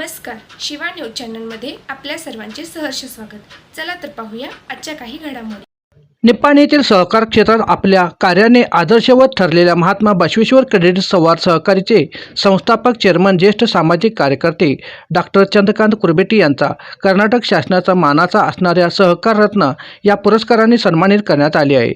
Shiva news चॅनलमध्ये आपल्या सर्वांचे सहर्ष स्वागत. चला तर पाहूया आजच्या काही घडामोडी. निप्पाणी येथील सहकार क्षेत्रात आपल्या कार्याने आदर्शवत ठरलेल्या महात्मा बसवेश्वर क्रेडिट संवाद सहकारीचे संस्थापक चेअरमन ज्येष्ठ सामाजिक कार्यकर्ते डॉक्टर चंद्रकांत कुरबेटी यांचा कर्नाटक शासनाचा मानाचा असणाऱ्या सहकार रत्न या पुरस्काराने सन्मानित करण्यात आले आहे.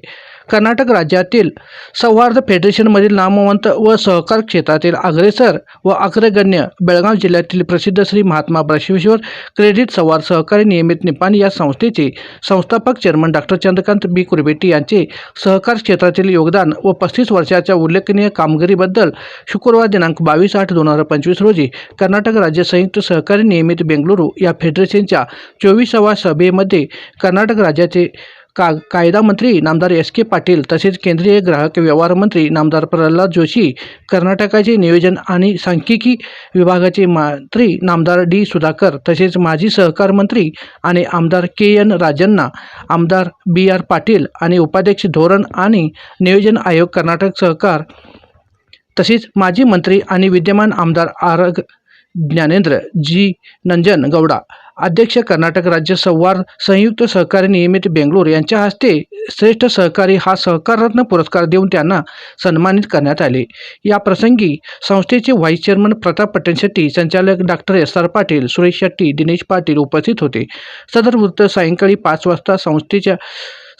कर्नाटक राज्यातील सौहार्द फेडरेशनमधील नामवंत व सहकार क्षेत्रातील अग्रेसर व अग्रगण्य बेळगाव जिल्ह्यातील प्रसिद्ध श्री महात्मा बसवेश्वर क्रेडिट सवार सहकारी नियमित निपाणी या संस्थेचे संस्थापक chairman doctor Chandrakant B. Kurbeti यांचे सहकार क्षेत्रातील योगदान व पस्तीस वर्षाच्या उल्लेखनीय कामगिरीबद्दल शुक्रवार दिनांक बावीस आठ दोन हजार पंचवीस रोजी कर्नाटक राज्य संयुक्त सहकारी नियमित बेंगळुरू या फेडरेशनच्या चोवीसाव्या सभेमध्ये कर्नाटक राज्याचे का कायदा मंत्री नामदार एस के पाटील तसेच केंद्रीय ग्राहक व्यवहार मंत्री नामदार प्रल्हाद जोशी कर्नाटकाचे नियोजन आणि सांख्यिकी विभागाचे मंत्री नामदार डी सुधाकर तसेच माजी सहकार मंत्री आणि आमदार के एन राजन्ना आमदार बी आर पाटील आणि उपाध्यक्ष धोरण आणि नियोजन आयोग कर्नाटक सहकार तसेच माजी मंत्री आणि विद्यमान आमदार आरग ज्ञानेंद्र जी. नंजन गौडा अध्यक्ष कर्नाटक राज्य संवाद संयुक्त सहकारी नियमित बेंगलोर यांच्या हस्ते श्रेष्ठ सहकारी हा सहकाररत्न पुरस्कार देऊन त्यांना सन्मानित करण्यात आले. या प्रसंगी संस्थेचे व्हाईस चेअरमन प्रताप पटेल शेट्टी संचालक doctor S R Patil Suresh Shetty Dinesh Patil उपस्थित होते. सदर वृत्त सायंकाळी पाच वाजता संस्थेच्या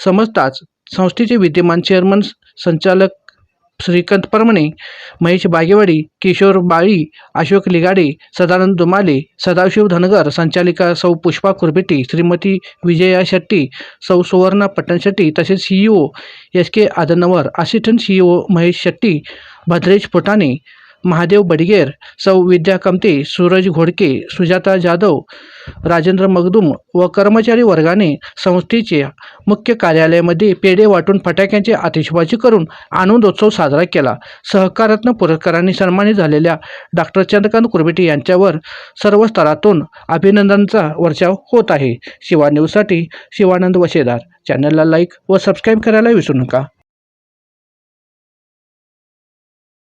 समजताच संस्थेचे विद्यमान चेअरमन संचालक श्रीकांत परमणे महेश बागेवाडी किशोर बाळी अशोक लिगाडे सदानंद दुमाले सदाशिव धनगर संचालिका सौ पुष्पा कुरबेटी श्रीमती विजया शेट्टी सौ सुवर्णा पट्टण शेट्टी तसेच CEO S K Adanwar assistant CEO Mahesh Shetty Bhadresh Futane Mahadev Badager सौ विद्या कमते सूरज घोडके सुजाता जाधव राजेंद्र मगदूम व कर्मचारी वर्गाने संस्थेचे मुख्य कार्यालयामध्ये पेढे वाटून फटाक्यांची आतिषबाजी करून आनंदोत्सव साजरा केला. सहकारत्न पुरस्काराने सन्मानित झालेल्या डॉक्टर चंद्रकांत कुरबेटी यांच्यावर सर्व स्तरातून अभिनंदनाचा वर्षाव होत आहे. शिवा न्यूजसाठी शिवानंद वशेदार. चॅनलला लाईक व सबस्क्राईब करायला विसरू नका.